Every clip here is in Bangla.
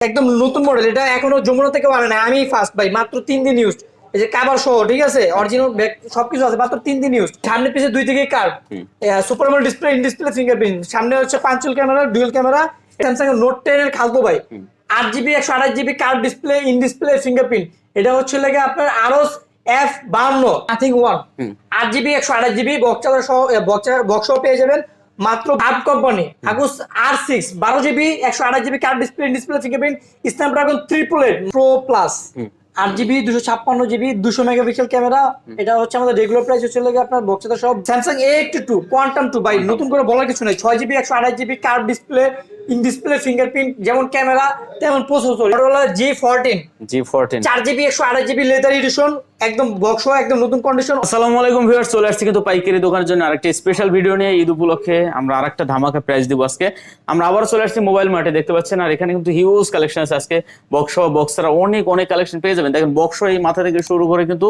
একদম নতুন মডেল এটা এখনও যমুনা থেকে আনে না আমি ফার্স্ট ভাই মাত্র তিন দিন ইউজ এই যে কাবার সহ ঠিক আছে? অরিজিনাল ব্যাগ সবকিছু আছে মাত্র তিন দিন ইউজ সামনে পিছে দুই থেকে curve super model display in display fingerprint সামনে হচ্ছে পাঁচুল camera dual camera Samsung note ten এর খালতো ভাই। আট জিবি একশো আঠাশ GB curve display in display fingerprint এটা হচ্ছে লাগে আপনার আরও এফ বান্ন নাথিং ওয়ান আট জিবি একশো আঠাশ জিবি বক্সার সহ বক্সার বক্স পেয়ে যাবেন। মাত্র ভাব কোম্পানি আগুস আর সিক্স বারো জিবি একশো আঠাশ GB card display display fingerprint Snapdragon triple eight pro plus আট জিবি দুশো ছাপ্পান্ন জিবি দুশো মেগাপিক্সেল ক্যামেরা। এটা হচ্ছে আমাদের রেগুলার প্রাইস হচ্ছে লাগে আপনার বক্সাটা সব Samsung A eighty two quantum two by নতুন করে বলার কিছু নেই। ছয় জিবি একশো আঠাশ GB card display in display fingerprint যেমন ক্যামেরা তেমন প্রসেসর এটা হলো জি ফোরটিন জি ফোরটিন চার জিবি একশো আঠাশ জিবি লেদার এডিশন একদম বক্স একদম নতুন কন্ডিশন আসসালামু আলাইকুম ভিউয়ার্স চলে আসছি কিন্তু পাইকারি দোকানের জন্য আরেকটা স্পেশাল ভিডিও নিয়ে ঈদ উপলক্ষে। আমরা আরেকটা ধামাকা প্রাইস দিব আজকে। আমরা আবার চলে আসছি মোবাইল মার্টে দেখতে পাচ্ছেন? আর এখানে কিন্তু হিউজ কালেকশন আছে আজকে। বক্স বক্সারা অনেক অনেক কালেকশন পেয়ে যাবেন। দেখেন বক্স এই মাথা থেকে শুরু করে কিন্তু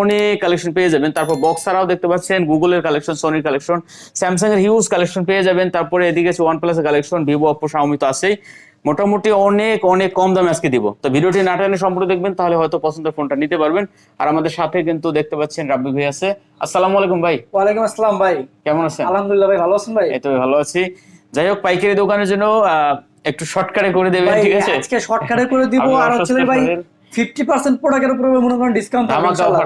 অনেক কালেকশন পেয়ে যাবেন। তারপর বক্সারাও দেখতে পাচ্ছেন গুগলের কালেকশন সোনির কালেকশন স্যামসাং এর হিউজ কালেকশন পেয়ে যাবেন। তারপরে এদিকে আছে ওয়ান প্লাসের কালেকশন ভিভো অপো শাওমি তো আছেই। মোটামুটি অনেক অনেক কম দামে আজকে দিব। তো ভিডিওটি না টেনে সম্পূর্ণ দেখবেন তাহলে হয়তো পছন্দের ফোনটা নিতে পারবেন। আর আমাদের সাথে কিন্তু দেখতে পাচ্ছেন রাব্বি ভাই আছে। আসসালামু আলাইকুম ভাই। ওয়ালাইকুম আসসালাম ভাই। কেমন আছেন? আলহামদুলিল্লাহ ভাই ভালো আছেন ভাই? এই তো ভালো আছি। যাই হোক পাইকারি দোকানের জন্য একটু শর্টকাটে করে দেবেন ঠিক আছে? আজকে শর্টকাটে করে দিব। আর হচ্ছে ভাই। ফিফটি পার্সেন্ট প্রোডাক্টের উপরে মনে করেন ডিসকাউন্ট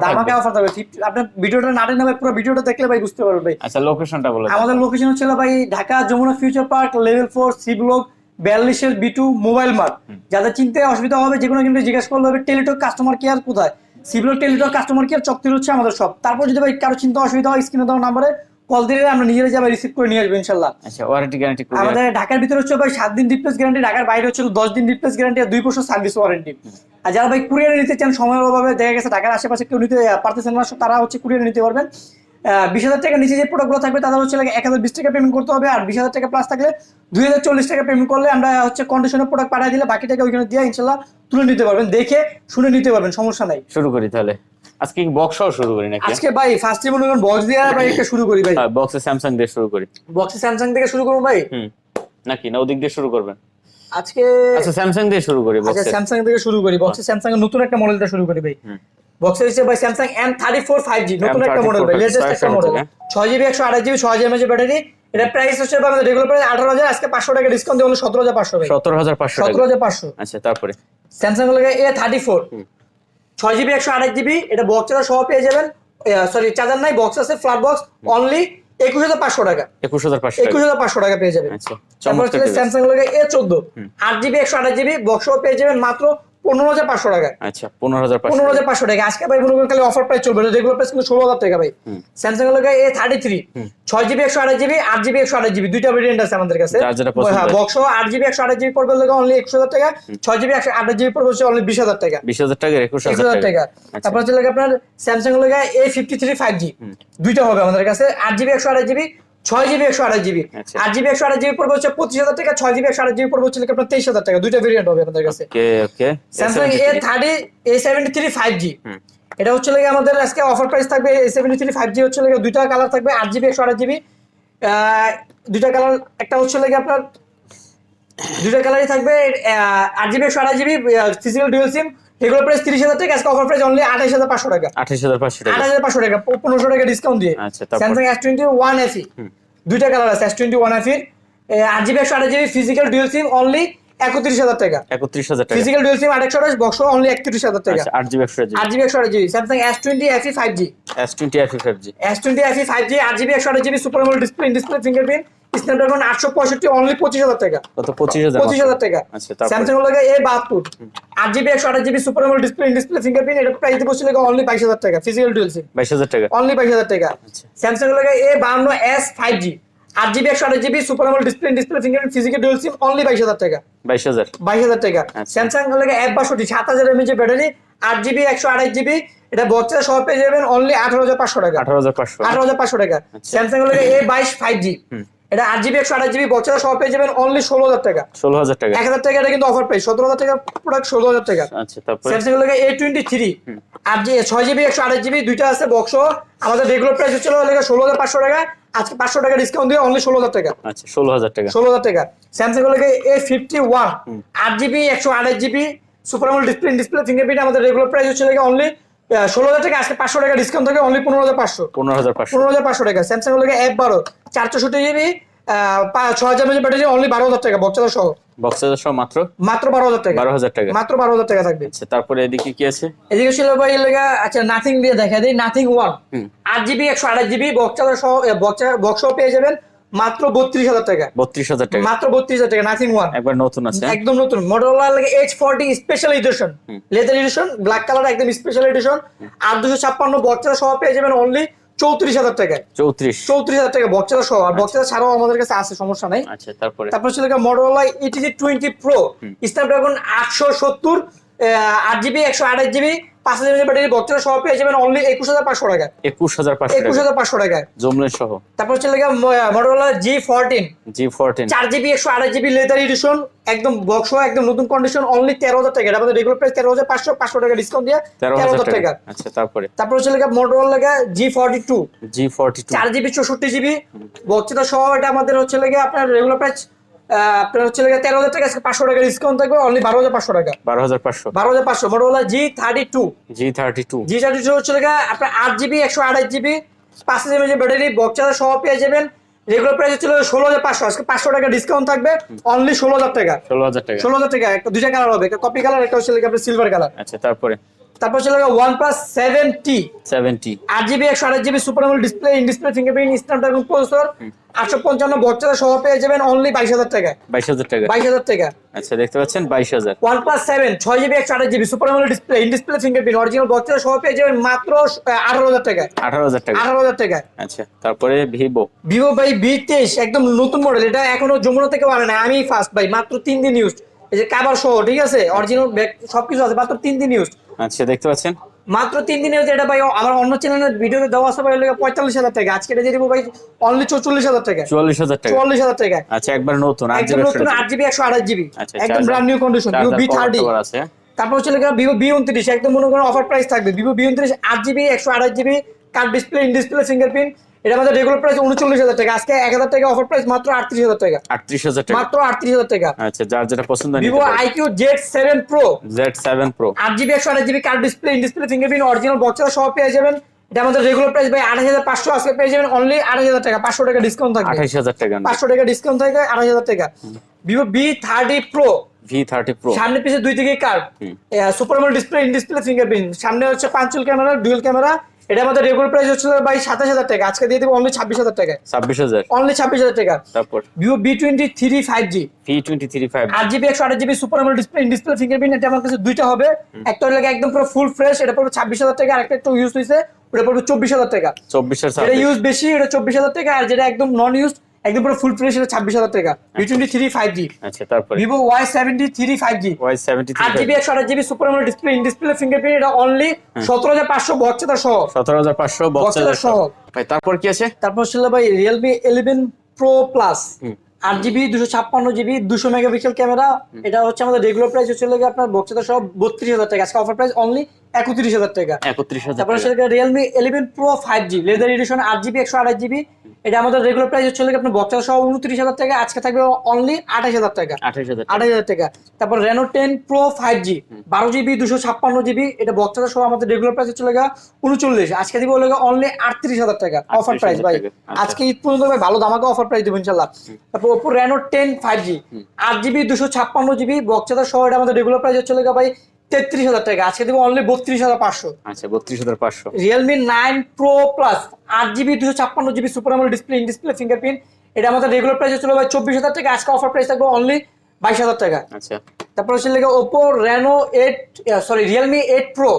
ধামাকা অফার থাকবে। আপনার ভিডিওটা না টেনে পুরো ভিডিওটা দেখলে ভাই বুঝতে পারবেন ভাই। আচ্ছা লোকেশনটা বলে আমাদের লোকেশন হচ্ছে ভাই Dhaka Jamuna future park level four C block বিয়াল্লিশের B two mobile mart যাদের চিনতে অসুবিধা হবে যে কোনো কিন্তু জিজ্ঞাসা করলে হবে টেলিটক কাস্টমার কেয়ার কোথায়? C block Teletalk customer care চক্তির হচ্ছে আমাদের সব তারপর যদি ভাই কারও চিন্তা অসুবিধা হয় স্ক্রিনে দেওয়া নাম্বারে কল দিলে আমরা নিজেরা যাবে রিসিভ করে নিয়ে আসব ইনশাল্লাহ। আচ্ছা ওয়ারেন্টি গ্যারান্টি আমাদের ঢাকার ভিতরে হচ্ছে ভাই সাত দিন রিপ্লেস গ্যারান্টি ঢাকার বাইরে হচ্ছে দশ দিন রিপ্লেস গ্যারান্টি আর দুই বছর সার্ভিস ওয়ারেন্টি আর যারা ভাই কুরিয়ারে নিতে চান সময়ের অভাবে দেখা গেছে ঢাকার আশেপাশে কেউ নিতে পারতেছেন না তারা হচ্ছে কুরিয়ারে নিতে পারবেন। বিশ হাজার টাকা নিচে যে প্রোডাক্টগুলো থাকবে তাদের হচ্ছে এক হাজার বিশ টাকা পেমেন্ট করতে হবে আর বিশ হাজার টাকা প্লাস থাকলে দুই হাজার চল্লিশ টাকা পেমেন্ট করলে আমরা হচ্ছে কন্ডিশনের প্রোডাক্ট পাঠিয়ে দিলে বাকি টাকা ওইখানে দিয়ে ইনশাল্লাহ তুলে নিতে পারবেন দেখে শুনে নিতে পারবেন সমস্যা নাই। শুরু করি তাহলে। আজকে বক্সও শুরু করি নাকি? আজকে ভাই ফার্স্টে মনে করেন বক্স দিয়ে ভাই একটা শুরু করি ভাই। বক্সে স্যামসাং দিয়ে শুরু করি। বক্সে স্যামসাং থেকে শুরু করব ভাই? হুম। নাকি? না ওদিক দিয়ে শুরু করবেন। আজকে আচ্ছা স্যামসাং দিয়ে শুরু করি আচ্ছা বক্সে স্যামসাং থেকে শুরু করি। বক্সে স্যামসাং এর নতুন একটা মডেলটা শুরু করি ভাই। বক্সে হচ্ছে ভাই Samsung M thirty four five G নতুন একটা মডেল ভাই লেটেস্ট একটা মডেল হ্যাঁ। ছয় জিবি একশো আঠাশ জিবি ছয় জিবি ব্যাটারি। এটা প্রাইস হচ্ছে আমাদের রেগুলার প্রাইস আঠারো হাজার আজকে পাঁচশো টাকা ডিসকাউন্ট দিয়ে হলো সতেরো হাজার পাঁচশো ভাই। সতেরো হাজার পাঁচশো সতেরো টাকা হাজার পাঁচশো। আচ্ছা তারপরে? স্যামসাং থার্টি ফোর ছয় জিবি একশো আঠাশ জিবি এটা বক্স বক্সটা সহ পেয়ে যাবেন। সরি চার্জার নাই বক্স আছে ফ্ল্যাট বক্স অনলি একুশ হাজার পাঁচশো টাকা। একুশ হাজার পাঁচশো একুশ টাকা হাজার পাঁচশো টাকা পেয়ে যাবেন। আচ্ছা। স্যামসাং লাগে এ চোদ্দ। আট জিবি একশো আঠাশ জিবি বক্স পেয়ে যাবেন মাত্র পনেরো হাজার পাঁচশো টাকা আচ্ছা পনেরো হাজার পনেরো হাজার পাঁচশো টাকা আজকে ভাই মনে করেন খালি অফার প্রাইস চলবে। রেগুলার প্রাইস কিন্তু ষোলো হাজার টাকা ভাই। স্যামসাং লাগে এ থার্টি থ্রি ছয় জিবি একশো আঠাশ জিবি আট জিবি একশো আঠাশ জিবি দুইটা ভেরিয়েন্ট আছে আমাদের কাছে। হ্যাঁ। বক্স আট জিবি একশো আঠাশ জিবি পড়বে লাগে অনলি একশো হাজার টাকা। ছয় জিবি একশো আঠাশ জিবি পড়বে অনলি বিশ হাজার টাকা। বিশ হাজার টাকা একুশ হাজার টাকা। আচ্ছা। তারপর হচ্ছে আপনার স্যামসাং লাগে A fifty three five G দুইটা হবে আমাদের কাছে। আট জিবি একশো আঠাশ জিবি ছয় জিবি একশো আঠাশ জিবি আচ্ছা। আট জিবি একশো আঠাশ জিবি পড়বে হচ্ছে পঁচিশ হাজার টাকা ছয় জিবি একশো আঠাশ জিবি পড়বে হচ্ছে আপনার তেইশ হাজার টাকা। দুইটা ভেরিয়েন্ট হবে আমাদের কাছে। Samsung A thirty A seventy three five G এটা হচ্ছে লাগে আমাদের আজকে অফার প্রাইস থাকবে A seventy three five G হচ্ছে লাগে দুইটা কালার থাকবে আট জিবি একশো আঠাশ জিবি দুইটা কালার একটা হচ্ছে লাগে আপনার দুইটা কালারই থাকবে আট জিবি একশো আঠাশ GB physical dual SIM regular price তিরিশ হাজার টাকা আজকে অফার প্রাইস অনলি আঠাশ হাজার পাঁচশো টাকা। আঠাশ হাজার পাঁচশো টাকা। আট হাজার পাঁচশো টাকা পনেরোশো টাকা ডিসকাউন্ট দিয়ে। Samsung S twenty one FE দুইটা কালার আছে এস টোয়েন্টি ওয়ান এফি আট জিবি একশো আঠাশ GB physical dual SIM only একত্রিশ হাজার টাকা। একত্রিশ হাজার টাকা। ফিজিক্যাল ডুয়েল সিম আট একশো আঠাশ বক্স অনলি একত্রিশ হাজার টাকা। আট জিবি একশো আট জিবি একশো আঠাশ GB Samsung S twenty FE five G S twenty F five G S twenty FE five G আট জিবি একশো আঠাশ GB super AMOLED display display fingerprint Snapdragon আটশো পঁয়ষট্টি অনলি পঁচিশ হাজার টাকা। কত? পঁচিশ হাজার পঁচিশ হাজার টাকা। আচ্ছা স্যামসাং লাগে এ বাহাত্তর। আট জিবি একশো আঠাশ GB super AMOLED display display fingerprint এটা প্রাইস দিতে বসছিল অনলি বাইশ হাজার টাকা ফিজিক্যাল ডুয়েল সিম বাইশ হাজার টাকা। অনলি বাইশ হাজার টাকা। স্যামসাং লাগে এ বাহান্ন এস ফাইভ জি আট জিবি একশো আঠাশ GB super AMOLED display display fingerprint physical dual SIM only বাইশ হাজার টাকা। বাইশ হাজার। বাইশ হাজার টাকা। স্যামসাং লাগে এক বাষট্টি সাত হাজার এমএচ ব্যাটারি আট জিবি একশো আঠাশ জিবি এটা বক্সের সহ পেয়ে যাবেন অনলি আঠারো হাজার পাঁচশো টাকা। আঠারো হাজার পাঁচশো। আঠারো হাজার পাঁচশো টাকা। স্যামসাং লাগে এ বাইশ ফাইভ জি এটা আট জিবি একশো আঠাশ জিবি বক্সটা সহ পেয়ে যাবেন অনলি ষোলো হাজার টাকা। ষোলো হাজার টাকা। এক হাজার টাকা এটা কিন্তু অফার প্রাইস সতেরো হাজার টাকা প্রোডাক্ট ষোলো হাজার টাকা। আচ্ছা তারপরে? স্যামসাং এর এ টোয়েন্টি থ্রি আর যে ছয় জিবি একশো আঠাশ জিবি দুইটা আছে বক্স আমাদের রেগুলার প্রাইস হচ্ছিল লাগে ষোলো হাজার পাঁচশো টাকা। আজকে পাঁচশো টাকা ডিসকাউন্ট দিয়ে অনলি ষোলো হাজার টাকা। আচ্ছা ষোলো হাজার টাকা। ষোলো হাজার টাকা। স্যামসাং এর এ ফিফটি ওয়ান আট জিবি একশো আঠাশ GB super AMOLED display display fingerprint আমাদের রেগুলার প্রাইস হচ্ছে লাগে অনলি ষোলো হাজার টাকা আজকে পাঁচশো টাকা ডিসকাউন্ট থাকে অনলি পনেরো হাজার পাঁচশো। পনেরো হাজার পাঁচশো। পনেরো হাজার পাঁচশো টাকা। স্যামসাং এক বারো জিবি ছ হাজার মেজি ব্যাটারি অনলি বারো হাজার টাকা বক্সার সহ। বক্সের সহ মাত্র? মাত্র বারো হাজার টাকা। বারো হাজার টাকা। মাত্র বারো হাজার টাকা থাকবে। আচ্ছা তারপরে এদিকে কি আছে? এদিকে ছিল ভাই লেগা আচ্ছা নাথিং দিয়ে দেখা দিই। নাথিং ওয়ান আট জিবি একশো আঠাশ জিবি বক্সার সহ বক্স পেয়ে যাবেন। মাত্র বত্রিশ হাজার টাকা। বত্রিশ হাজার টাকা। মাত্র বত্রিশ হাজার টাকা নাথিং ওয়ান একবার নতুন আছে। একদম নতুন। মডেলার লাগে H forty special edition leather edition black colour একদম স্পেশাল এডিশন আর দুশো ছাপ্পান্ন বক্সার সহ পেয়ে যাবেন অনলি চৌত্রিশ হাজার টাকা চৌত্রিশ। চৌত্রিশ হাজার টাকা বক্সার সহ আর বক্সার ছাড়াও আমাদের কাছে আছে সমস্যা নাই। আচ্ছা তারপরে? তারপর ছিল Motorola edge twenty pro Snapdragon আটশো সত্তর আট জিবি একশো আঠাশ জিবি পাঁচ হাজার ব্যাটারি বক্সের সহ পেয়ে যাবেন অনলি একুশ হাজার পাঁচশো টাকা একুশ হাজার পাঁচশো একুশ হাজার পাঁচশো টাকা জমলেন সহ। তারপর হচ্ছে লেগে Motorola G fourteen G fourteen চার জিবি একশো আঠাশ জিবি লেদার এডিশন একদম বক্স একদম নতুন কন্ডিশন অনলি তেরো হাজার টাকা আমাদের রেগুলার প্রাইস তেরো হাজার পাঁচশো পাঁচশো টাকা ডিসকাউন্ট দিয়ে তেরো হাজার টাকা। আচ্ছা তারপরে? তারপর হচ্ছে লেগে মডেলা লেগে G forty two G forty two চার জিবি চৌষট্টি জিবি। বক্সটা সহ এটা আমাদের হচ্ছে লেগে আপনার রেগুলার প্রাইস আপনার হচ্ছে তেরো হাজার টাকা পাঁচশো টাকা ডিসকাউন্ট থাকবে অনলি বারো হাজার পাঁচশো টাকা। বারো হাজার পাঁচশো। বারো হাজার পাঁচশো Motorola G thirty two G thirty two G thirty two হচ্ছে লেগে আপনার আট জিবি একশো আঠাশ জিবি পাঁচ হাজার ব্যাটারি বক্সটা সহ পেয়ে যাবেন। রেগুলার প্রাইস হচ্ছিল ষোলো হাজার পাঁচশো আজকে পাঁচশো টাকা ডিসকাউন্ট থাকবে অনলি ষোলো হাজার টাকা। ষোলো হাজার টাকা। ষোলো হাজার টাকা একটা দুইটা কালার হবে একটা কপি কালার একটা হচ্ছে আপনার সিলভার কালার আচ্ছা তারপরে? তারপর সেভেন্টি আট জিবি একশো আঠাশ GB super AMOLED display in display fingerprint Snapdragon processor আটশো পঞ্চান্ন বক্সটা সহ পেয়ে যাবেন অনলি বাইশ হাজার টাকা বাইশ হাজার টাকা বাইশ হাজার টাকা আচ্ছা দেখতে পাচ্ছেন বাইশ হাজার। ওয়ান প্লাস সেভেন ছয় জিবি একশো আঠাশ GB super AMOLED display in display fingerprint original বক্সটা সহ পেয়ে যাবেন মাত্র আঠারো হাজার টাকা আঠারো হাজার টাকা আঠারো হাজার টাকা আচ্ছা তারপরে ভিভো। ভিভো ভাই বি তেইশ একদম নতুন মডেল এটা এখনও যমুনা থেকে আনে না আমি ফার্স্ট ভাই মাত্র তিন দিন ইউজ এই যে কাবার সহ ঠিক আছে? অরিজিনাল সবকিছু আছে মাত্র তিন দিন ইউজ আচ্ছা দেখতে পাচ্ছেন। মাত্র তিন দিন এটা ভাই আমার অন্য চ্যানেলের ভিডিওতে দেওয়া আছে ভাই পঁয়তাল্লিশ হাজার টাকা। আজকে এটা দিব ভাই অনলি চৌচল্লিশ হাজার টাকা। চুয়াল্লিশ হাজার টাকা। চুয়াল্লিশ হাজার টাকা। আচ্ছা একবার নতুন একদম নতুন আট জিবি একশো আঠাশ জিবি। আচ্ছা একদম charger- brand new condition V thirty আছে। তারপর হচ্ছে ভিভো বি উনত্রিশ একদম মনে করেন অফার প্রাইস থাকবে। ভিভো বি উনত্রিশ আট জিবি একশো আঠাশ GB curved display in display fingerprint এটা আমাদের রেগুলার প্রাইস উনচল্লিশ হাজার টাকা। আজকে এক হাজার টাকা অফার প্রাইস মাত্র আটত্রিশ হাজার টাকা। আটত্রিশ হাজার টাকা। মাত্র আটত্রিশ হাজার টাকা। আচ্ছা যার যেটা পছন্দ Vivo iQOO Z seven pro Z seven pro আট জিবি একশো আঠাশ GB curved display in display fingerprint original বক্সটা সহ পেয়ে যাবেন। এটা আমাদের রেগুলার প্রাইস ভাই আঠাশ হাজার পাঁচশো আজকে পেয়ে যাবেন। অনলি আঠাশ হাজার টাকা পাঁচশো টাকা ডিসকাউন্ট থাকবে। আঠাইশ হাজার টাকা। পাঁচশো টাকা ডিসকাউন্ট থাকে আঠাশ হাজার টাকা। Vivo V thirty pro V thirty pro সামনে পিছে দুই দিকে curve super AMOLED display in display fingerprint সামনে হচ্ছে পাঁচুল ক্যামেরা ডুয়েল ক্যামেরা এটা আমাদের রেগুলার প্রাইস হচ্ছিল ভাই সাতাশ হাজার টাকা। আজকে দিয়ে দেবো অনলি ছাব্বিশ হাজার টাকা ছাব্বিশ হাজার। অনলি ছাব্বিশ হাজার টাকা। তারপর? Vivo V twenty three five G V twenty three five আট জিবি একশো আঠাশ GB super AMOLED display display fingerprint এটা আমার কাছে দুইটা হবে। একটা হলে একদম পুরো ফুল ফ্রেশ এটা পড়বে ছাব্বিশ হাজার টাকা আরেকটা একটু ইউজ হয়েছে ওটা পড়বে চব্বিশ হাজার টাকা। চব্বিশ হাজার এটা ইউজ বেশি এটা চব্বিশ হাজার টাকা আর যেটা একদম নন ইউজ একদম পুরো ফুল ফ্রেশ এটা ছাব্বিশ হাজার টাকা। V twenty three five G আচ্ছা তারপরে? Five G Y seventy GB একশো super AMOLED display in display fingerprint এটা অনলি সতেরো হাজার পাঁচশো বক্সটা সহ। সতেরো হাজার পাঁচশো বক্সের বক্সের সহ। ভাই তারপর কি আছে? তারপর ছিল ভাই রিয়েলমি ইলেভেন প্রো প্লাস আট জিবি দুশো ছাপ্পান্ন জিবি দুশো মেগাপিক্সেল ক্যামেরা। এটা হচ্ছে আমাদের রেগুলার প্রাইস হচ্ছে লাগে আপনার বক্সটা সহ বত্রিশ হাজার টাকা। আজকে অফার প্রাইস অনলি একত্রিশ হাজার টাকা। একত্রিশ হাজার তারপরে। হচ্ছে Realme eleven pro five G leather edition আট জিবি একশো আঠাশ জিবি এটা আমাদের রেগুলার প্রাইস হচ্ছে আপনার বক্সটা সহ উনত্রিশ হাজার টাকা আজকে থাকবে অনলি আঠাশ হাজার টাকা। আঠাইশ হাজার আঠাশ হাজার টাকা। তারপর Reno ten pro five G বারো জিবি দুশো ছাপ্পান্ন জিবি এটা বক্সটা সহ আমাদের রেগুলার প্রাইস হচ্ছে লাগা উনচল্লিশ। আজকে দিব লাগা অনলি আটত্রিশ হাজার টাকা। অফার প্রাইস ভাই। আচ্ছা। আজকে ঈদ পর্যন্ত ভাই ভালো দামাকে অফার প্রাইস দেবো ইনশাল্লাহ। তারপর Oppo Reno ten five G আট জিবি দুশো ছাপ্পান্ন জিবি বক্সটা সহ এটা আমাদের রেগুলার প্রাইস হচ্ছে লাগা ভাই তেত্রিশ হাজার টাকা আজকে দিব অনলি বত্রিশ হাজার পাঁচশো। আচ্ছা বত্রিশ হাজার পাঁচশো। রিয়েলমি নাইন প্রো প্লাস আট জিবি দুশো ছাপ্পান্ন GB super AMOLED display in display fingerprint এটা আমাদের রেগুলার প্রাইস ছিল ভাই চব্বিশ হাজার টাকা আজকে অফার প্রাইস থাকবে অনলি বাইশ হাজার টাকা। আচ্ছা। তারপর হচ্ছে লেগে Oppo Reno eight sorry Realme eight pro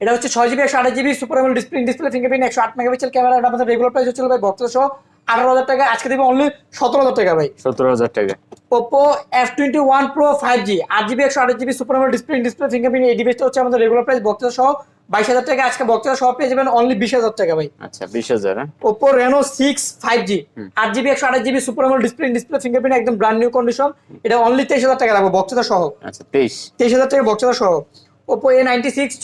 এটা হচ্ছে ছয় জিবি একশো আঠাশ GB super AMOLED display display fingerprint একশো আট মেগাপিক্সেল ক্যামেরা এটা আমাদের রেগুলার প্রাইস হচ্ছিল ভাই সহ। আঠারো হাজার টাকা আজকে দেবে অনলি সতেরো হাজার টাকা ভাই। সতেরো হাজার টাকা। Oppo F twenty one pro five G আট জিবি একশো আঠাশ GB super display display fingerprint এই ডিভাইসটা হচ্ছে আমাদের রেগুলার প্রাইস বক্স সহ বাইশ হাজার টাকা আজকে বক্সটা সব পেয়ে যাবেন অনলি বিশ হাজার টাকা ভাই। আচ্ছা বিশ হাজার? Oppo Reno six five G আট জিবি একশো আঠাশ GB super display display fingerprint একদম ব্র্যান্ড নিউ কন্ডিশন এটা অনলি তেইশ হাজার টাকা রাখব বক্সটা সহ। আচ্ছা তেইশ। তেইশ হাজার টাকা বক্সটা সহ। ওপো এ নাইনটি সিক্স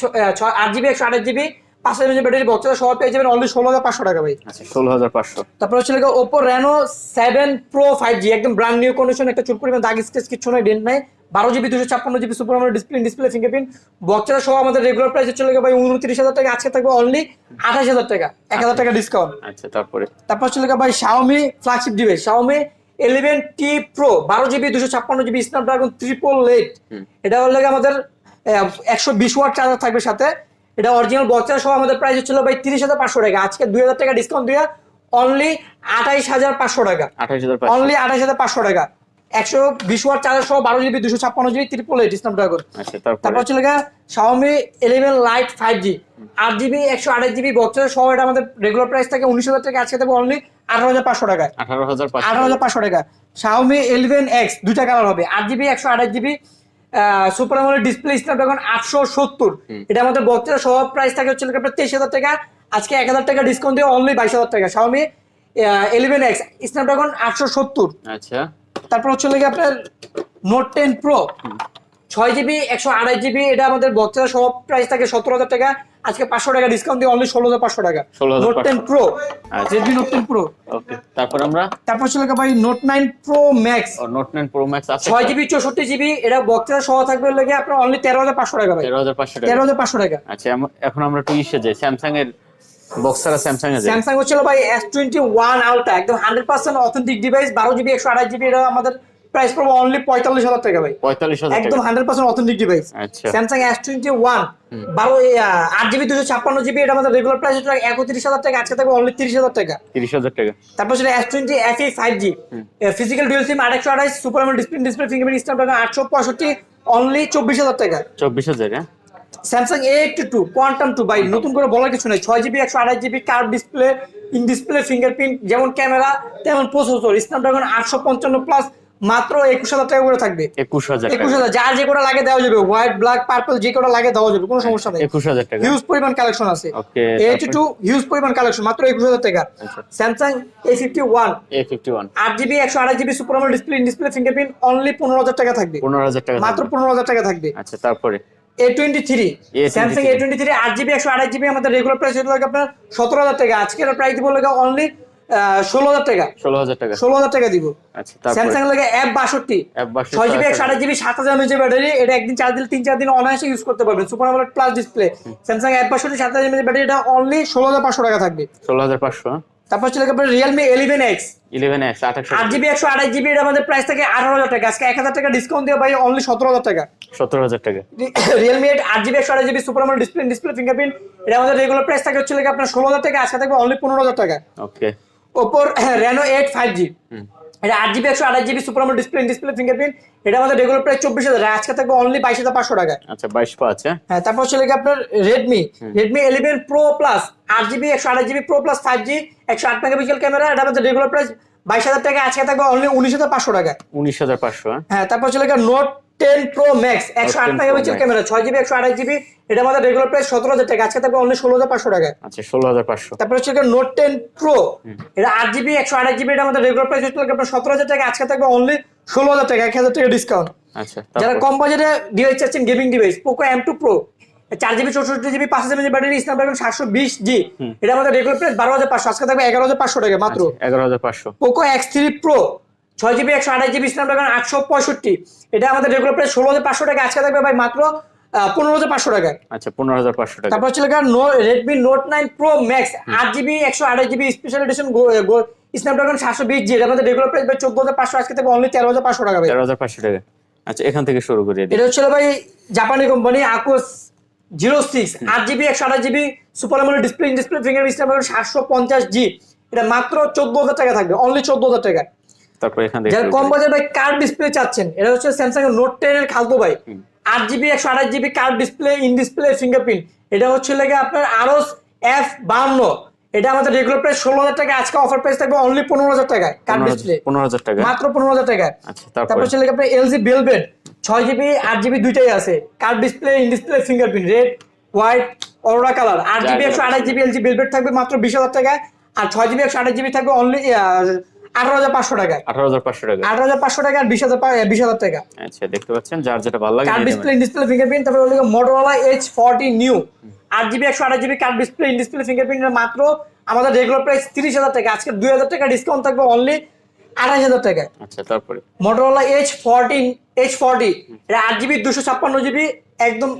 আট জিবি একশো আঠাশ জিবি পাঁচ হাজার ব্যাটারি বক্সটা সহ পেয়ে যাবেন অনলি ষোলো হাজার পাঁচশো টাকা ভাই। আচ্ছা ষোলো হাজার পাঁচশো। তারপর হচ্ছে লেগে Oppo Reno seven pro five G একদম ব্র্যান্ড নিউ কন্ডিশন একটা চুল পরিমাণ দাগ স্কেচ কিছু নাই ডেন্ট নাই। বারো জিবি দুশো ছাপ্পান্ন GB super AMOLED display display fingerprint বক্সটা সহ আমাদের রেগুলার প্রাইস হচ্ছে লেগে ভাই উনত্রিশ হাজার টাকা আজকে থাকবে অনলি আঠাশ হাজার টাকা এক হাজার টাকা ডিসকাউন্ট আচ্ছা তারপরে? তারপর হচ্ছে লেগে ভাই Xiaomi flagship device Xiaomi eleven T pro বারো জিবি দুশো ছাপ্পান্ন জিবি স্ন্যাপড্রাগন ট্রিপল এইট এটা হলে আমাদের একশো বিশ ওয়াট চার্জার থাকবে সাথে। এটা অরিজিনাল বক্সার সহ আমাদের প্রাইস হচ্ছিল ভাই তিরিশ হাজার পাঁচশো টাকা। আজকে দুই হাজার টাকা ডিসকাউন্ট দিয়ে অনলি আঠাইশ হাজার পাঁচশো টাকা। অনলি আঠাইশ হাজার পাঁচশো টাকা। একশো বিশ ওয়াট চার্জার সহ বারো জিবি দুশো ছাপ্পান্ন জিবি ট্রিপল এইট স্ন্যাপড্রাগন আচ্ছা তারপর? তারপরে হচ্ছে লেখা Xiaomi eleven lite five G আট জিবি একশো আঠাশ জিবি বক্সের সহ এটা আমাদের রেগুলার প্রাইস থাকে উনিশ হাজার টাকা। আজকে থাকবে অনলি আঠারো হাজার পাঁচশো টাকা। আঠারো হাজার পাঁচশো। আঠারো হাজার পাঁচশো টাকা। শাওমি ইলেভেন এক্স দুইটা কালার হবে। আট জিবি একশো আঠাশ জিবি সুপার আমলের ডিসপ্লে স্ন্যাপড্রাগন আটশো সত্তর। এটা আমাদের বক্সের সহ প্রাইস থাকে হচ্ছে আপনার তেইশ হাজার টাকা। আজকে এক হাজার টাকা ডিসকাউন্ট দিয়ে অনলি বাইশ হাজার টাকা। শাওমি ইলেভেন এক্স স্ন্যাপড্রাগন আটশো সত্তর। আচ্ছা। তারপর হচ্ছে লেগে আপনার নোট টেন প্রো ছয় জিবি একশো আড়াই জিবি এটা আমাদের বক্সের সব প্রাইস থাকে সতেরো হাজার টাকা। আজকে পাঁচশো টাকা ডিসকাউন্ট দিয়ে অনলি ষোলো হাজার পাঁচশো টাকা। Note ten pro. Redmi note ten pro okay তারপর আমরা? তারপর চলে গেল ভাই নোট 9 প্রো ম্যাক্স ও নোট 9 প্রো ম্যাক্স আছে। ছয় জিবি চৌষট্টি জিবি এটা বক্সের সহ থাকবে লাগে আপনার অনলি তেরো হাজার পাঁচশো টাকা ভাই। তেরো হাজার পাঁচশো টাকা। তেরো হাজার পাঁচশো টাকা। আচ্ছা এখন আমরা টু ইসে যাই। স্যামসাং এর বক্সার স্যামসাং এর যাই। স্যামসাং হচ্ছিল ভাই এস টোয়েন্টি ওয়ান আলট্রা একদম হান্ড্রেড পার্সেন্ট অথেন্টিক ডিভাইস বারো জিবি একশো আঠাশ জিবি এটা আমাদের প্রাইস পড়বে অনলি পঁয়তাল্লিশ হাজার টাকা ভাই। পঁয়তাল্লিশ হাজার একদম hundred percent authentic device Samsung S twenty one বারো আট জিবি দুশো ছাপ্পান্ন জিবি এটা আমাদের রেগুলার প্রাইস হচ্ছে একত্রিশ হাজার টাকা আজকে থাকবে অনলি তিরিশ হাজার টাকা। তিরিশ হাজার টাকা। তারপর সেটা S twenty F E five G physical dual SIM আটশো আঠাইশ super display display fingerprint Snapdragon আটশো পঁয়ষট্টি অনলি চব্বিশ হাজার টাকা। চব্বিশ হাজার Samsung A eighty two quantum two by নতুন করে বলার কিছু নেই। ছয় জিবি একশো আঠাশ GB curve display in display fingerprint যেমন ক্যামেরা তেমন প্রসেসর স্ন্যাপড্রাগন আটশো পঞ্চান্ন প্লাস মাত্র একুশ হাজার টাকা করে থাকবে। একুশ হাজার একুশ হাজার যার যে কোটা লাগে দেওয়া যাবে। হোয়াইট ব্ল্যাক পার্পল যে কোটা লাগে দেওয়া যাবে কোনো সমস্যা নেই। একুশ হাজার টাকা। হিউজ পরিমাণ কালেকশন আছে। এইটি টু হিউজ পরিমাণ কালেকশন মাত্র একুশ হাজার টাকা। আচ্ছা। Samsung A fifty one A fifty one আট জিবি একশো আঠাশ GB super AMOLED display display fingerprint only পনেরো হাজার টাকা থাকবে। পনেরো হাজার টাকা মাত্র পনেরো হাজার টাকা থাকবে। আচ্ছা তারপরে? A twenty three A23 Samsung A twenty three আট জিবি একশো আঠাশ জিবি আমাদের রেগুলার প্রাইস হতে লাগে আপনার সতেরো হাজার টাকা। আজকের প্রাইস দিব লাগে অনলি ষোলো হাজার টাকা। ষোলো হাজার টাকা। ষোলো হাজার টাকা দিব। আচ্ছা স্যামসাং লাগে অ্যাপ বাষট্টি। ছয় জিবি একশো আঠাশ জিবি সাত হাজার এমএচ ব্যাটারি এটা একদিন চার্জ দিলে তিন চার দিন অনায়াসে ইউজ করতে পারবেন। Super AMOLED plus display Samsung app বাষট্টি সাত হাজার এমএচ ব্যাটারি এটা অনলি ষোলো হাজার পাঁচশো টাকা থাকবে। ষোলো হাজার পাঁচশো তারপর হচ্ছে আপনার Realme eleven X eleven X আট জিবি একশো আঠাশ জিবি এটা আমাদের প্রাইস থাকে আঠারো হাজার টাকা। আজকে এক হাজার টাকা ডিসকাউন্ট দিয়ে ভাই অনলি সতেরো হাজার টাকা। সতেরো হাজার টাকা। রিয়েলমি এইট আট জিবি একশো আঠাশ GB super AMOLED display display fingerprint এটা আমাদের রেগুলার প্রাইস থাকে হচ্ছে আপনার ষোলো হাজার টাকা আজকে থাকবে অনলি পনেরো হাজার টাকা। ওকে ওপোর রেনো এইট ফাইভ জি এটা আট জিবি একশো আঠাশ GB super AMOLED display display fingerprint এটা আমাদের রেগুলার প্রাইস চব্বিশ হাজার। আজকে থাকবে অনলি বাইশ হাজার পাঁচশো টাকা আচ্ছা বাইশ পাঁচ হ্যাঁ? হ্যাঁ তারপর হচ্ছে লাগে আপনার Redmi Redmi eleven pro plus আট জিবি একশো আঠাশ GB pro plus five G একশো আট মেগাপিক্সেল ক্যামেরা এটা আমাদের রেগুলার প্রাইস বাইশ হাজার টাকা আজকে থাকবে অনলি উনিশ হাজার পাঁচশো টাকা উনিশ হাজার পাঁচশো হ্যাঁ? হ্যাঁ তারপর হচ্ছে লাগে নোট টেন প্রো ম্যাক্স একশো আট 10 Pro মেগাপিক্সেল ক্যামেরা ছয় জিবি একশো আঠাশ জিবি এটা আমাদের রেগুলার প্রাইস সতেরো হাজার টাকা আজকে থাকবে অনলি ষোলো হাজার পাঁচশো টাকা আচ্ছা ষোলো হাজার পাঁচশো। তারপর হচ্ছে নোট টেন প্রো এটা আট জিবি একশো আঠাশ জিবি এটা আমাদের রেগুলার প্রাইস হচ্ছে আপনার সতেরো হাজার টাকা আজকে থাকবে অনলি ষোলো হাজার টাকা এক হাজার টাকা ডিসকাউন্ট আচ্ছা যারা কম বাজেটে ডিভাইস চাচ্ছেন gaming device Poco M two pro চার জিবি চৌষট্টি জিবি পাঁচ হাজার ব্যাটারি স্ন্যাপড্রাগন সাতশো বিশ জি এটা আমাদের রেগুলার প্রাইস বারো হাজার পাঁচশো আজকে থাকবে এগারো হাজার পাঁচশো টাকা মাত্র। এগারো হাজার পাঁচশো। পোকো এক্স থ্রি প্রো ছয় জিবি একশো আঠাশ জিবি স্ন্যাপড্রাগন আটশো পঁয়ষট্টি। এটা আমাদের রেগুলার প্রাইস ষোলো হাজার পাঁচশো টাকা। আজকে থাকবে ভাই মাত্র পনেরো হাজার পাঁচশো টাকা আচ্ছা পনেরো হাজার পাঁচশো টাকা। তারপর হচ্ছে Redmi note nine pro max আট জিবি একশো আঠাশ জিবি স্পেশাল এডিশন স্ন্যাপড্রাগন সাতশো বিশ জি। এটা আমাদের রেগুলার প্রাইস ভাই চোদ্দ হাজার পাঁচশো। আজকে থাকবে অনলি তেরো হাজার পাঁচশো টাকা তেরো হাজার পাঁচশো টাকা। আচ্ছা এখান থেকে শুরু দিই। এটা হচ্ছে ভাই জাপানি কোম্পানি আকোস জিরো সিক্স আট জিবি একশো আঠাশ জিবি সুপার আমলের ডিসপ্লে ডিসপ্লে ফিঙ্গার স্ন্যাপড্রাগন সাতশো পঞ্চাশ জি। এটা মাত্র চোদ্দ হাজার টাকা থাকবে অনলি চোদ্দ হাজার টাকা তারপর এখান থেকে যারা কম। বাজার ভাই ডিসপ্লে চাচ্ছেন এটা হচ্ছে স্যামসাং এর নোট এর খালতো ভাই। জিবি একশো আঠাশ GB curve display in display fingerprint এটা হচ্ছে লেগে আপনার এফ বান্ন এটা আমাদের রেগুলার প্রাইস ষোলো হাজার টাকা আজকে অফার প্রাইস থাকবে অনলি পনেরো হাজার টাকায় কার ডিসপ্লে পনেরো হাজার টাকা মাত্র পনেরো হাজার টাকায়। আচ্ছা তারপর? লেগে আপনার এলজি বেলভেট ছয় জিবি আট জিবি দুইটাই আছে। Curve display in display fingerprint red white aurora colour আট জিবি একশো আঠাশ জিবি এলজি বেলভেট থাকবে মাত্র বিশ হাজার টাকায়। আর ছয় জিবি একশো আঠাশ জিবি থাকবে অনলি আঠারো হাজার পাঁচশো টাকায়। আঠারো হাজার পাঁচশো টাকা আঠারো হাজার পাঁচশো টাকা আর বিশ হাজার বিশ হাজার টাকা। আচ্ছা দেখতে পাচ্ছেন যার যেটা ভালো লাগে কার্ড ডিসপ্লে ডিসপ্লে ফিঙ্গারপ্রিন্ট তারপরে হলো মোটরোলা এইচ ফর্টি নিউ আট জিবি একশো আঠাশ GB curved display display fingerprint মাত্র আমাদের রেগুলার প্রাইস তিরিশ হাজার টাকা। আজকে দুই হাজার টাকা ডিসকাউন্ট থাকবে অনলি আঠাশ হাজার আচ্ছা তারপরে? Motorola edge fourteen edge forty এটা আট জিবি দুশো ছাপ্পান্ন জিবি একদম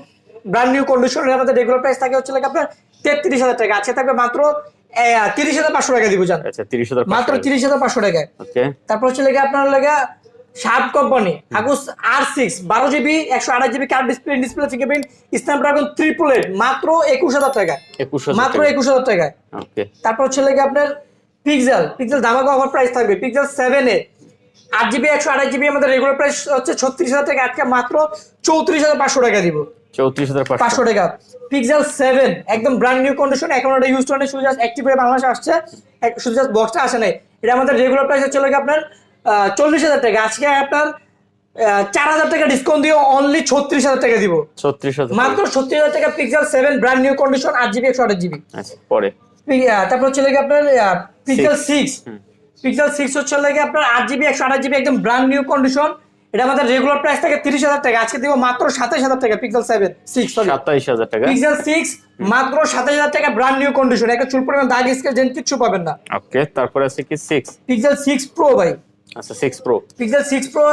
ব্র্যান্ড নিউ কন্ডিশন আমাদের রেগুলার প্রাইস থাকে হচ্ছে আপনার তেত্রিশ হাজার টাকা। আজকে থাকবে মাত্র তিরিশ হাজার পাঁচশো টাকা দিব জান। আচ্ছা তিরিশ হাজার মাত্র তিরিশ হাজার পাঁচশো ওকে। তারপর হচ্ছে লেগে আপনার লেগে Sharp company Aquos R six বারো জিবি একশো আঠাশ GB curved display display fingerprint Snapdragon triple eight মাত্র একুশ হাজার টাকা মাত্র একুশ হাজার ওকে। তারপর হচ্ছে লেগে আপনার পিক্সেল পিক্সেল ধামাকা অফার প্রাইস থাকবে পিক্সেল সেভেন এ। আট জিবি একশো আঠাশ জিবি আমাদের রেগুলার প্রাইস হচ্ছে ছত্রিশ হাজার টাকা আজকে মাত্র চৌত্রিশ হাজার পাঁচশো টাকা দিব। চৌত্রিশ হাজার পাঁচশো। টাকা। পিক্সেল সেভেন একদম ব্র্যান্ড নিউ কন্ডিশন এখন ওটা ইউজ করে শুধু জাস্ট অ্যাক্টিভ হয়ে বাংলাদেশে আসছে। শুধু জাস্ট বক্সটা আসে নাই। এটা আমাদের রেগুলার প্রাইস হচ্ছে লাগে আপনার চল্লিশ হাজার টাকা। আজকে আপনার চার হাজার টাকা ডিসকাউন্ট দিয়ে অনলি ছত্রিশ হাজার টাকা দিব। ছত্রিশ হাজার। মাত্র ছত্রিশ হাজার টাকা Pixel seven brand new condition আট জিবি একশো আঠাশ জিবি আচ্ছা পরে। তারপর হচ্ছে লাগে আপনার পিক্সেল সিক্স। পিক্সেল সিক্স হচ্ছে লাগে আপনার আট জিবি একশো আঠাশ জিবি একদম ব্র্যান্ড নিউ কন্ডিশন এটা আমাদের রেগুলার প্রাইস থাকে তিরিশ হাজার টাকা। আজকে দিব মাত্র সাতাশ হাজার টাকা পিক্সেল সেভেন সিক্স সরি সাতাইশ হাজার টাকা। পিক্সেল সিক্স মাত্র সাতাশ হাজার টাকা ব্র্যান্ড নিউ কন্ডিশন একটা চুল পরিমাণ দাগ স্কেচ যেন কিচ্ছু পাবেন না। ওকে তারপরে আছে কি সিক্স পিক্সেল সিক্স প্রো ভাই। আচ্ছা six pro Pixel six pro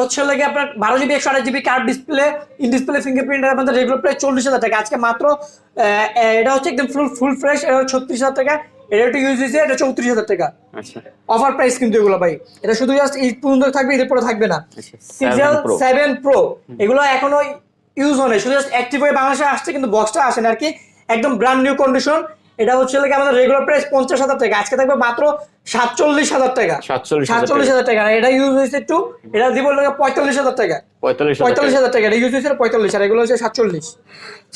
হচ্ছে লাগে আপনার বারো জিবি একশো আঠাশ GB curved display in display fingerprint আমাদের রেগুলার প্রাইস চল্লিশ হাজার টাকা। আজকে মাত্র এটা হচ্ছে একদম ফুল ফুল ফ্রেশ ছত্রিশ হাজার টাকা। এটা একটু ইউজ হয়েছে এটা চৌত্রিশ হাজার টাকা। আচ্ছা। অফার প্রাইস কিন্তু এগুলো ভাই। এটা শুধু জাস্ট ঈদ পর্যন্ত থাকবে ঈদের পরে থাকবে না। আচ্ছা সেভেন প্রো এগুলো এখনও ইউজ হয় শুধু জাস্ট অ্যাক্টিভ হয়ে বাংলাদেশে আসছে কিন্তু বক্সটা আসে না আর কি। একদম ব্র্যান্ড নিউ কন্ডিশন এটা হচ্ছে লাগে আমাদের রেগুলার প্রাইস পঞ্চাশ হাজার টাকা। আজকে থাকবে মাত্র সাতচল্লিশ হাজার টাকা। সাতচল্লিশ হাজার টাকা। এটা ইউজ হয়েছে একটু এটা দিব লাগে পঁয়তাল্লিশ হাজার টাকা। পঁয়তাল্লিশ হাজার টাকা। এটা ইউজ হয়েছে পঁয়তাল্লিশ আর এগুলো হচ্ছে সাতচল্লিশ।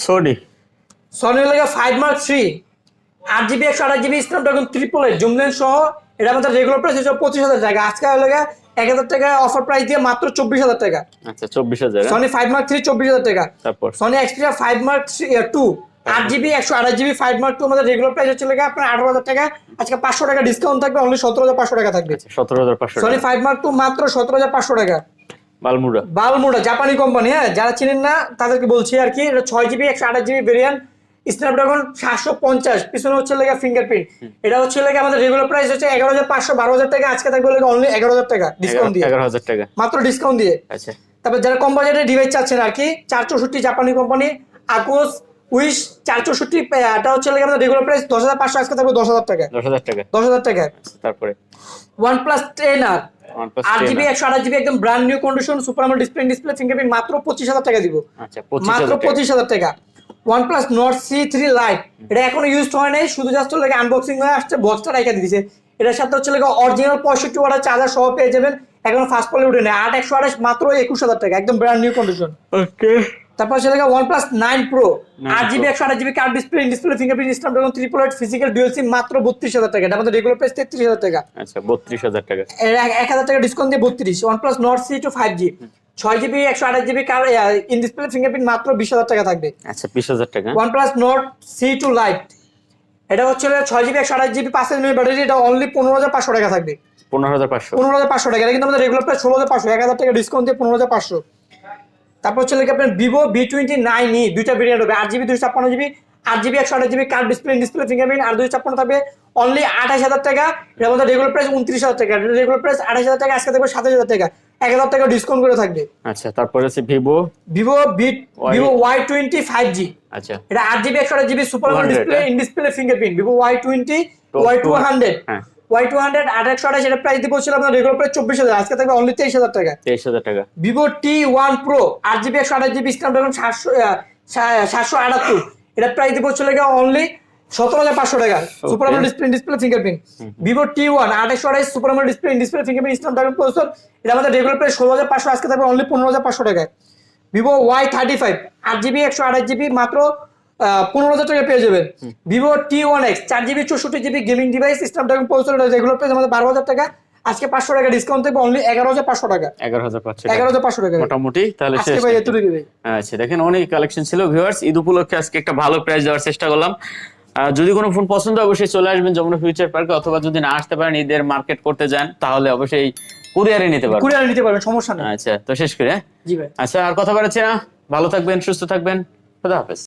সোনি সনি লাগে ফাইভ মার্ক থ্রি আট জিবি একশো আঠাশ GB Snapdragon triple eight zoom lens সহ এটা আমাদের রেগুলার প্রাইস হচ্ছে পঁচিশ হাজার টাকা। আজকে লাগে এক হাজার টাকা অফার প্রাইস দিয়ে মাত্র চব্বিশ হাজার টাকা। আচ্ছা চব্বিশ হাজার? সনি ফাইভ মার্ক থ্রি চব্বিশ হাজার টাকা। তারপর? Sony Xperia five mark two আট জিবি একশো আঠাশ জিবি ফাইভ মার্ক টু আমাদের রেগুলার প্রাইস হচ্ছে লেগে আপনার আঠারো হাজার টাকা। আজকে পাঁচশো টাকা ডিসকাউন্ট থাকবে অনলি সতেরো হাজার পাঁচশো টাকা থাকবে। আচ্ছা সতেরো হাজার পাঁচশো সনি ফাইভ মার্ক টু মাত্র সতেরো হাজার পাঁচশো টাকা। বালমুড়া। বালমুডা জাপানি কোম্পানি হ্যাঁ? যারা চিনেন না তাদেরকে বলছি আর কি এটা ছয় জিবি একশো আঠাশ জিবি ভেরিয়েন্ট স্ন্যাপড্রাগন সাতশো পঞ্চাশ পিছনে হচ্ছে লেগে ফিঙ্গারপ্রিন্ট এটা হচ্ছে লেগে আমাদের রেগুলার প্রাইস হচ্ছে এগারো হাজার পাঁচশো বারো হাজার টাকা আজকে থাকবে লেগে অনলি এগারো হাজার টাকা ডিসকাউন্ট দিয়ে। এগারো হাজার টাকা। মাত্র ডিসকাউন্ট দিয়ে। আচ্ছা। তারপর যারা কম বাজেটের ডিভাইস চাচ্ছেন আর কি চার চৌষট্টি জাপানি কোম্পানি আকোস উইশ চার চৌষট্টি এটা হচ্ছে লেগে আমাদের রেগুলার প্রাইস দশ হাজার পাঁচশো আজকে থাকবে দশ হাজার টাকা। দশ হাজার টাকা। দশ হাজার টাকা। তারপরে? ওয়ান প্লাস টেন আর আট জিবি একশো আঠাশ জিবি একদম brand new condition super AMOLED display display fingerprint মাত্র পঁচিশ হাজার টাকা দিব। আচ্ছা মাত্র পঁচিশ হাজার টাকা। OnePlus Nord C three lite এটা এখনও ইউজ হয় নাই শুধু জাস্ট লাগে আনবক্সিং হয়ে আসছে বক্সটা রেখে দিয়েছে। এটার সাথে হচ্ছে লাগে অরিজিনাল পঁয়ষট্টি ওয়াটার চার্জার সহ পেয়ে যাবেন। এখন ফার্স্ট পলে উঠে নেয় আট একশো আঠাশ মাত্র একুশ হাজার টাকা একদম ব্র্যান্ড নিউ কন্ডিশন ওকে তারপর হচ্ছে লাগে ওয়ান প্লাস নাইন প্রো 9 আট জিবি Pro। একশো আঠাশ GB curved display display fingerprint stamp এবং triple eight physical dual SIM মাত্র বত্রিশ হাজার টাকা। এটা আমাদের রেগুলার প্রাইস তেত্রিশ হাজার টাকা। আচ্ছা বত্রিশ হাজার টাকা। এক এক হাজার টাকা ডিসকাউন্ট দিয়ে বত্রিশ। OnePlus Nord C two five G ছয় জিবি একশো আঠাশ GB curve in display fingerprint মাত্র বিশ হাজার টাকা থাকবে। আচ্ছা বিশ হাজার টাকা। OnePlus Nord C two lite এটা হচ্ছে ছয় জিবি একশো আঠাশ জিবি পাঁচ হাজার ব্যাটারি এটা অনলি পনেরো হাজার পাঁচশো টাকা থাকবে। পনেরো হাজার পাঁচশো। পনেরো হাজার পাঁচশো টাকা এটা কিন্তু আমাদের রেগুলার প্রাইস ষোলো হাজার পাঁচশো এক হাজার টাকা ডিসকাউন্ট দিয়ে পনেরো হাজার পাঁচশো। তারপর হচ্ছে আপনার Vivo V twenty nine E দুইটা ভেরিয়েন্ট হবে আট জিবি দুশো ছাপ্পান্ন জিবি আট জিবি একশো আঠাশ GB curved display display fingerprint আর দুশো ছাপ্পান্ন থাকবে অনলি আঠাশ হাজার টাকা। এটা আমাদের রেগুলার প্রাইস উনত্রিশ হাজার টাকা। রেগুলার প্রাইস আঠাশ হাজার টাকা আজকে থাকবে সাতাশ হাজার টাকা। এক হাজার টাকা ডিসকাউন্ট করে থাকবে। আচ্ছা তারপরে আছে Vivo Vivo B Vivo Y twenty five G আচ্ছা। এটা আট জিবি একশো আঠাশ GB super 200 display? In display fingerprint Vivo Y twenty Y two hundred Y two hundred আট একশো আঠাশ এটা প্রাইস দিব ছিল আপনার রেগুলার প্রাইস চব্বিশ হাজার আজকে থাকবে অনলি তেইশ হাজার টাকা। তেইশ হাজার টাকা। ভিভো টি ওয়ান প্রো আট জিবি একশো আঠাশ জিবি স্ন্যাপড্রাগন সাতশো সাতশো আটাত্তর। এটা প্রাইস দিব ছিল অনলি সতেরো হাজার পাঁচশো টাকা। Super AMOLED display display fingerprint Vivo T one আঠাশশো আঠাশ super AMOLED display display fingerprint Snapdragon processor এটা আমাদের রেগুলার প্রাইস ষোলো হাজার পাঁচশো আজকে থাকবে অনলি পনেরো হাজার পাঁচশো টাকায়। ভিভো ওয়াই থার্টি ফাইভ আট জিবি একশো আঠাশ জিবি মাত্র পনেরো হাজার টাকা পেয়ে যাবেন। ভিভো টি ওয়ান এক্স চার জিবি চৌষট্টি GB gaming device Snapdragon processor regular price আমাদের বারো হাজার টাকা। আজকে পাঁচশো টাকা ডিসকাউন্ট থাকবে অনলি এগারো হাজার পাঁচশো টাকা। এগারো হাজার পাঁচশো এগারো হাজার পাঁচশো টাকা। মোটামুটি তাহলে আজকে ভাই এতটুকু ভাই আচ্ছা দেখেন অনেক কালেকশন ছিল ভিউয়ার্স ঈদ উপলক্ষে আজকে একটা ভালো প্রাইস দেওয়ার চেষ্টা করলাম। যদি কোনো ফোন পছন্দ অবশ্যই চলে আসবেন যমুনা ফিউচার পার্কে অথবা যদি না আসতে পারেন ঈদের মার্কেট করতে যান তাহলে অবশ্যই কুরিয়ারে নিতে পারবেন। কুরিয়ার নিতে পারবেন সমস্যা নেই। আচ্ছা তো শেষ করে হ্যাঁ? জি ভাই। আচ্ছা আর কথা বাড়াচ্ছি না। ভালো থাকবেন সুস্থ থাকবেন। খুদা হাফেজ।